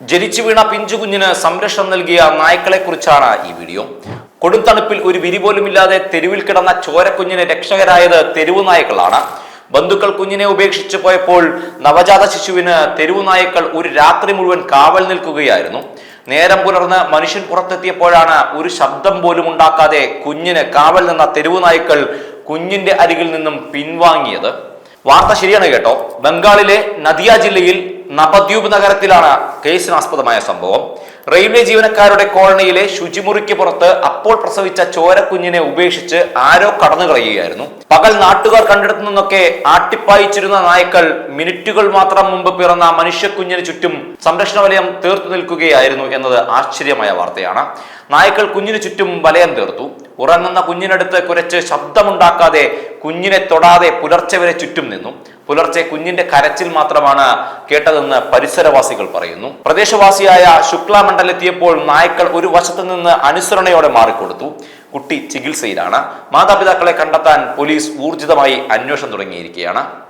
ജനിച്ചു വീണ പിഞ്ചുകുഞ്ഞിന് സംരക്ഷണം നൽകിയ നായ്ക്കളെ കുറിച്ചാണ് ഈ വീഡിയോ. കൊടുംതണുപ്പിൽ ഒരു വിരി പോലുമില്ലാതെ തെരുവിൽ കിടന്ന ചോരക്കുഞ്ഞിന് രക്ഷകരായത് തെരുവു നായ്ക്കളാണ്. ബന്ധുക്കൾ കുഞ്ഞിനെ ഉപേക്ഷിച്ചു പോയപ്പോൾ നവജാത ശിശുവിന് തെരുവു നായ്ക്കൾ ഒരു രാത്രി മുഴുവൻ കാവൽ നിൽക്കുകയായിരുന്നു. നേരം പുലർന്ന് മനുഷ്യൻ പുറത്തെത്തിയപ്പോഴാണ് ഒരു ശബ്ദം പോലും ഉണ്ടാക്കാതെ കുഞ്ഞിന് കാവൽ നിന്ന തെരുവു നായ്ക്കൾ കുഞ്ഞിന്റെ അരികിൽ നിന്നും പിൻവാങ്ങിയത്. വാർത്ത ശരിയാണ് കേട്ടോ. ബംഗാളിലെ നദിയ ജില്ലയിൽ നവദ്വീപ് നഗരത്തിലാണ് കേസിനാസ്പദമായ സംഭവം. റെയിൽവേ ജീവനക്കാരുടെ കോളനിയിലെ ശുചിമുറിക്ക് പുറത്ത് അപ്പോൾ പ്രസവിച്ച ചോരക്കുഞ്ഞിനെ ഉപേക്ഷിച്ച് ആരോ കടന്നു കളയുകയായിരുന്നു പകൽ നാട്ടുകാർ കണ്ടിടത്തു നിന്നൊക്കെ ആട്ടിപ്പായിച്ചിരുന്ന നായ്ക്കൾ മിനിറ്റുകൾ മാത്രം മുമ്പ് പിറന്ന മനുഷ്യക്കുഞ്ഞിന് ചുറ്റും സംരക്ഷണ വലയം തീർത്തു നിൽക്കുകയായിരുന്നു എന്നത് ആശ്ചര്യമായ വാർത്തയാണ്. നായ്ക്കൾ കുഞ്ഞിന് ചുറ്റും വലയം തീർത്തു. ഉറങ്ങുന്ന കുഞ്ഞിനടുത്ത് കുരച്ച് ശബ്ദമുണ്ടാക്കാതെ കുഞ്ഞിനെ തൊടാതെ പുലർച്ചെ വരെ ചുറ്റും നിന്നു. പുലർച്ചെ കുഞ്ഞിന്റെ കരച്ചിൽ മാത്രമാണ് കേട്ടതെന്ന് പരിസരവാസികൾ പറയുന്നു. പ്രദേശവാസിയായ ശുക്ല മണ്ഡലെത്തിയപ്പോൾ നായ്ക്കൾ ഒരു വശത്തു നിന്ന് അനുസരണയോടെ മാറിക്കൊടുത്തു. കുട്ടി ചികിത്സയിലാണ്. മാതാപിതാക്കളെ കണ്ടെത്താൻ പോലീസ് ഊർജിതമായി അന്വേഷണം തുടങ്ങിയിരിക്കുകയാണ്.